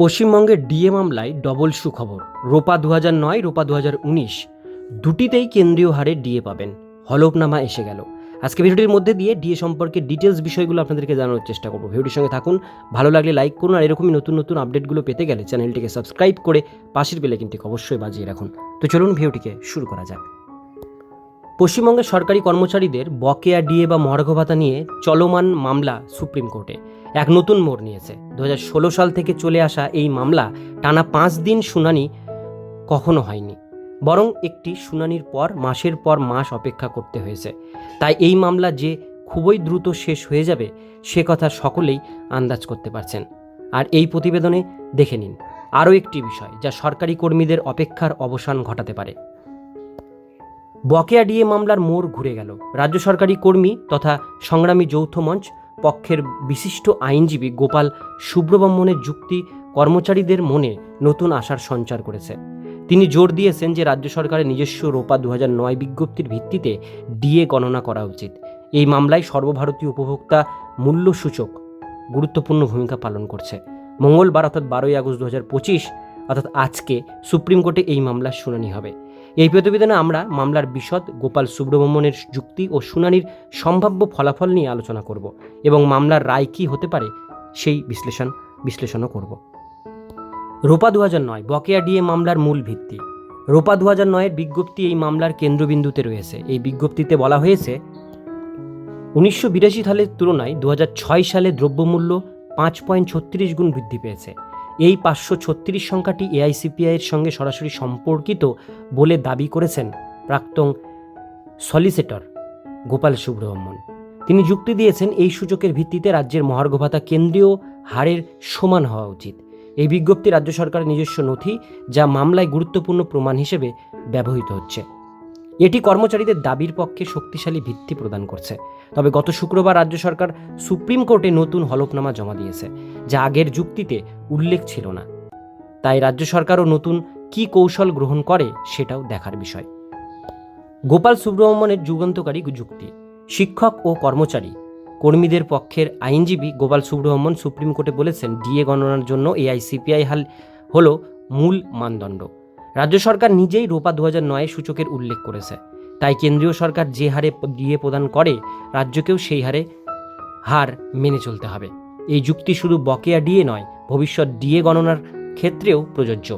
পশ্চিমবঙ্গের ডিএ মামলায় ডবল সুখবর। রোপা দু হাজার নয়, রোপা দু হাজার উনিশ, দুটিতেই কেন্দ্রীয় হারে ডিএ পাবেন। হলফনামা এসে গেল। আজকে ভিডিওটির মধ্যে দিয়ে ডিএ সম্পর্কে ডিটেলস বিষয়গুলো আপনাদেরকে জানানোর চেষ্টা করব। ভিডিওটির সঙ্গে থাকুন, ভালো লাগলে লাইক করুন, আর এরকমই নতুন নতুন আপডেটগুলো পেতে গেলে চ্যানেলটিকে সাবস্ক্রাইব করে পাশের বেলাইকিনটিকে অবশ্যই বাজিয়ে রাখুন। তো চলুন ভিডিওটিকে শুরু করা যাক। পশ্চিমবঙ্গের সরকারি কর্মচারীদের বকেয়া ডিএ বা মহার্ঘ ভাতা নিয়ে চলমান মামলা সুপ্রিম কোর্টে। এক নতুন মোড় নিয়েছে। দু হাজার ষোলো সাল থেকে চলে আসা এই মামলা টানা পাঁচ দিন শুনানি কখনো হয়নি। বরং একটি শুনানির পর, মাসের পর মাস অপেক্ষা করতে হয়েছে। তাই এই মামলা যে খুবই দ্রুত শেষ হয়ে যাবে, সে কথা সকলেই আন্দাজ করতে পারছেন। আর এই প্রতিবেদনে দেখে নিন। আরও একটি বিষয় যা সরকারি কর্মীদের অপেক্ষার অবসান ঘটাতে পারে। বকেয়া ডিএ মামলার মোড় ঘুরে গেল। রাজ্য সরকারি কর্মী তথা সংগ্রামী যৌথ মঞ্চ, পক্ষের বিশিষ্ট আইনজীবী গোপাল সুব্রহ্মণ্যের যুক্তি কর্মচারীদের মনে নতুন আশার সঞ্চার করেছে। তিনি জোর দিয়েছেন যে রাজ্য সরকারের নিজস্ব রোপা দু নয় বিজ্ঞপ্তির ভিত্তিতে ডিএ গণনা করা উচিত। এই মামলায় সর্বভারতীয় উপভোক্তা মূল্য সূচক গুরুত্বপূর্ণ ভূমিকা পালন করছে। মঙ্গলবার অর্থাৎ বারোই আগস্ট দু অর্থাৎ আজকে সুপ্রিম কোর্টে এই মামলার শুনানি হবে। এই প্রতিবেদনে আমরা মামলার বিশদ, গোপাল সুব্রহ্মণ্যের যুক্তি ও শুনানির সম্ভাব্য ফলাফল নিয়ে আলোচনা করব এবং মামলার রায় কী হতে পারে সেই বিশ্লেষণ, বিশ্লেষণও করব। রোপা দু নয়, বকেয়া ডিএ মামলার মূল ভিত্তি। রোপা দু হাজার নয়ের বিজ্ঞপ্তি এই মামলার কেন্দ্রবিন্দুতে রয়েছে। এই বিজ্ঞপ্তিতে বলা হয়েছে, উনিশশো বিরাশি সালের তুলনায় দু সালে দ্রব্যমূল্য পাঁচ পয়েন্ট ছত্রিশ গুণ বৃদ্ধি পেয়েছে। এই পাঁচশো ছত্রিশ সংখ্যাটি এআইসিপিআইয়ের সঙ্গে সরাসরি সম্পর্কিত বলে দাবি করেছেন প্রাক্তন সলিসিটর গোপাল সুব্রহ্মণ তিনি যুক্তি দিয়েছেন, এই সূচকের ভিত্তিতে রাজ্যের মহার্ঘ ভাতা কেন্দ্রীয় হারের সমান হওয়া উচিত। এই বিজ্ঞপ্তি রাজ্য সরকারের নিজস্ব নথি, যা মামলায় গুরুত্বপূর্ণ প্রমাণ হিসেবে ব্যবহৃত হচ্ছে। এটি কর্মচারীদের দাবির পক্ষে শক্তিশালী ভিত্তি প্রদান করছে। তবে গত শুক্রবার রাজ্য সরকার সুপ্রিম কোর্টে নতুন হলফনামা জমা দিয়েছে, যা আগের যুক্তিতে উল্লেখ ছিল না। তাই রাজ্য সরকারও নতুন কি কৌশল গ্রহণ করে সেটাও দেখার বিষয়। গোপাল সুব্রহ্মণ্যের যুগান্তকারী যুক্তি, শিক্ষক ও কর্মচারী, কর্মীদের পক্ষের আইনজীবী গোপাল সুব্রহ্মণ্য সুপ্রিম কোর্টে বলেছেন, ডিএ গণনার জন্য এআইসিপিআই হাল হল মূল মানদণ্ড। রাজ্য সরকার নিজেই রোপা দু হাজার নয় সূচকের উল্লেখ করেছে। তাই কেন্দ্রীয় সরকার যে হারে ডিএ প্রদান করে, রাজ্যকেও সেই হারে হার মেনে চলতে হবে। এই যুক্তি শুধু বকেয়া ডিএ নয়, ভবিষ্যৎ ডিএ গণনার ক্ষেত্রেও প্রযোজ্য।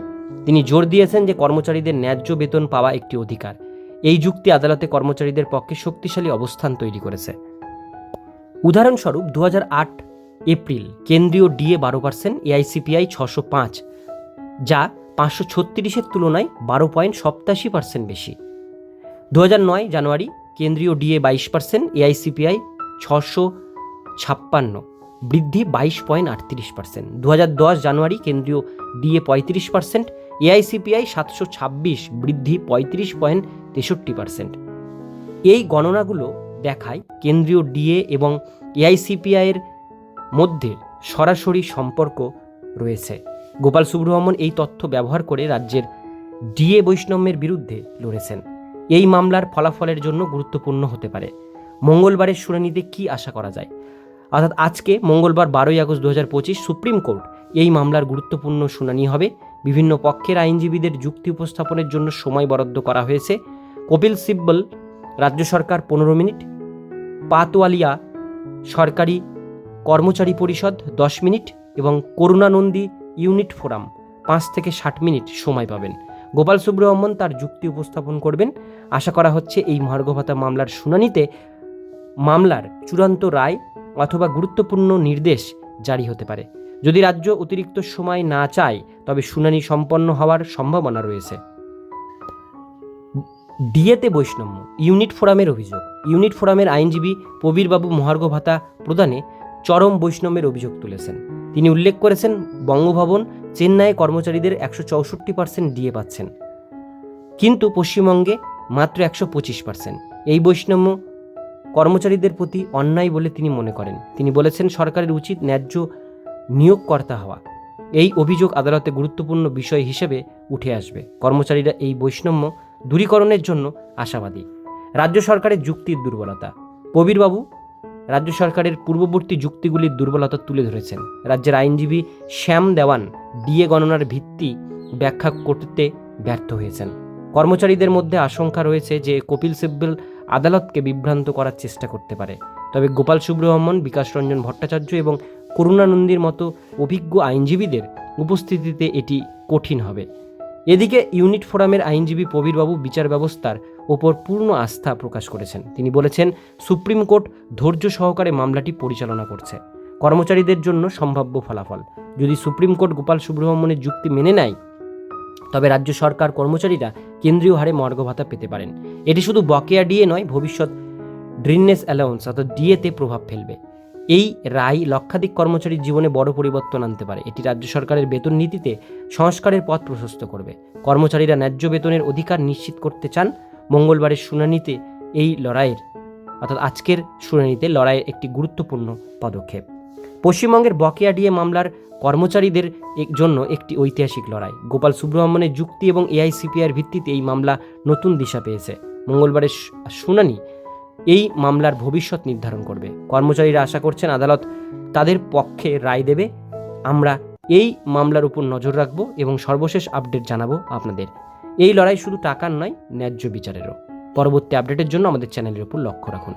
তিনি জোর দিয়েছেন যে কর্মচারীদের ন্যায্য বেতন পাওয়া একটি অধিকার। এই যুক্তি আদালতে কর্মচারীদের পক্ষে শক্তিশালী অবস্থান তৈরি করেছে। উদাহরণস্বরূপ দু হাজার আট এপ্রিল কেন্দ্রীয় ডিএ বারো পার্সেন্ট, এআইসিপিআই ছশো পাঁচ, যা পাঁচশো ছত্রিশের তুলনায় বারো পয়েন্ট সপ্তাশি পার্সেন্ট বেশি। দু নয় জানুয়ারি কেন্দ্রীয় ডিএ বাইশ পার্সেন্ট, এআইসিপিআই ছশো ছাপ্পান্ন, বৃদ্ধি বাইশ পয়েন্ট আটত্রিশ পার্সেন্ট। দু দশ জানুয়ারি কেন্দ্রীয় ডিএ পঁয়ত্রিশ পার্সেন্ট, এআইসিপিআই সাতশো ছাব্বিশ, বৃদ্ধি পঁয়ত্রিশ পয়েন্ট তেষট্টি পার্সেন্ট। এই গণনাগুলো দেখায় কেন্দ্রীয় ডিএ এবং এআইসিপিআইয়ের মধ্যে সরাসরি সম্পর্ক রয়েছে। গোপাল সুব্রহ্মণ্য এই তথ্য ব্যবহার করে রাজ্যের ডিএ বৈষম্যের বিরুদ্ধে লড়েছেন। এই মামলার ফলাফলের জন্য গুরুত্বপূর্ণ হতে পারে। মঙ্গলবারের শুনানিতে কি আশা করা যায়? অর্থাৎ আজকে মঙ্গলবার বারোই আগস্ট দু সুপ্রিম কোর্ট এই মামলার গুরুত্বপূর্ণ শুনানি হবে। বিভিন্ন পক্ষের আইনজীবীদের যুক্তি উপস্থাপনের জন্য সময় বরাদ্দ করা হয়েছে। কপিল সিব্বল, রাজ্য সরকার পনেরো মিনিট পাতওয়ালিয়া সরকারি কর্মচারী পরিষদ দশ মিনিট এবং করুণানন্দী ইউনিট ফোরাম। পাঁচ থেকে ষাট মিনিট সময় পাবেন। গোপাল সুব্রহ্মণ্য তার যুক্তি উপস্থাপন করবেন। আশা করা হচ্ছে এই ভাতা মামলার শুনানিতে মামলার চূড়ান্ত রায় অথবা গুরুত্বপূর্ণ নির্দেশ জারি হতে পারে। যদি রাজ্য অতিরিক্ত সময় না চায়, তবে শুনানি সম্পন্ন হওয়ার সম্ভাবনা রয়েছে। ডিএতে বৈষম্য, ইউনিট ফোরামের অভিযোগ। ইউনিট ফোরামের আইনজীবী প্রবীরবাবু মহার্ঘ ভাতা প্রদানে চরম বৈষ্ণবের অভিযোগ তুলেছেন। তিনি উল্লেখ করেছেন, বঙ্গভবন চেন্নাইয়ে কর্মচারীদের একশো চৌষট্টি পার্সেন্ট ডিএ পাচ্ছেন। কিন্তু পশ্চিমবঙ্গে মাত্র একশো পঁচিশ পার্সেন্ট এই বৈষম্য কর্মচারীদের প্রতি অন্যায় বলে তিনি মনে করেন। তিনি বলেছেন, সরকারের উচিত ন্যায্য নিয়োগকর্তা হওয়া। এই অভিযোগ আদালতে গুরুত্বপূর্ণ বিষয় হিসেবে উঠে আসবে। কর্মচারীরা এই বৈষম্য দূরীকরণের জন্য আশাবাদী। রাজ্য সরকারের যুক্তির দুর্বলতা। প্রবীরবাবু রাজ্য সরকারের পূর্ববর্তী যুক্তিগুলির দুর্বলতা তুলে ধরেছেন। রাজ্যের আইনজীবী শ্যাম দেওয়ান ডিএ গণনার ভিত্তি ব্যাখ্যা করতে ব্যর্থ হয়েছেন। কর্মচারীদের মধ্যে আশঙ্কা রয়েছে যে কপিল সিব্বল আদালতকে বিভ্রান্ত করার চেষ্টা করতে পারে। তবে গোপাল সুব্রহ্মণ বিকাশ রঞ্জন ভট্টাচার্য এবং করুণানন্দীর মতো অভিজ্ঞ আইনজীবীদের উপস্থিতিতে এটি কঠিন হবে। এদিকে ইউনিট ফোরামের আইনজীবী প্রবীরবাবু বিচার ব্যবস্থার ওপর পূর্ণ আস্থা প্রকাশ করেছেন। তিনি বলেছেন, সুপ্রিম কোর্ট ধৈর্য সহকারে মামলাটি পরিচালনা করছে। কর্মচারীদের জন্য সম্ভাব্য ফলাফল। যদি সুপ্রিম কোর্ট গোপাল সুব্রহ্মণ্যের যুক্তি মেনে নেয়, তবে রাজ্য সরকার কর্মচারীরা কেন্দ্রীয় হারে মর্গ ভাতা পেতে পারেন। এটি শুধু বকেয়া ডিএ নয়, ভবিষ্যৎ ড্রিনেস অ্যালাউন্স অর্থাৎ ডিএতে প্রভাব ফেলবে। এই রায় লক্ষাধিক কর্মচারীর জীবনে বড় পরিবর্তন আনতে পারে। এটি রাজ্য সরকারের বেতন নীতিতে সংস্কারের পথ প্রশস্ত করবে। কর্মচারীরা ন্যায্য বেতনের অধিকার নিশ্চিত করতে চান। মঙ্গলবারের শুনানিতে এই লড়াইয়ের, অর্থাৎ আজকের শুনানিতে লড়াইয়ের একটি গুরুত্বপূর্ণ পদক্ষেপ। পশ্চিমবঙ্গের বকেয়া ডিএ মামলার কর্মচারীদের জন্য একটি ঐতিহাসিক লড়াই। গোপাল সুব্রহ্মণ্যের যুক্তি এবং এআইসিপিআর ভিত্তিতে এই মামলা নতুন দিশা পেয়েছে। মঙ্গলবারের শুনানি এই মামলার ভবিষ্যৎ নির্ধারণ করবে। কর্মচারীরা আশা করছেন আদালত তাদের পক্ষে রায় দেবে। আমরা এই মামলার উপর নজর রাখব এবং সর্বশেষ আপডেট জানাব আপনাদের। এই লড়াই শুধু টাকার নয়, ন্যায্য বিচারেরও। পরবর্তী আপডেটের জন্য আমাদের চ্যানেলের উপর লক্ষ্য রাখুন।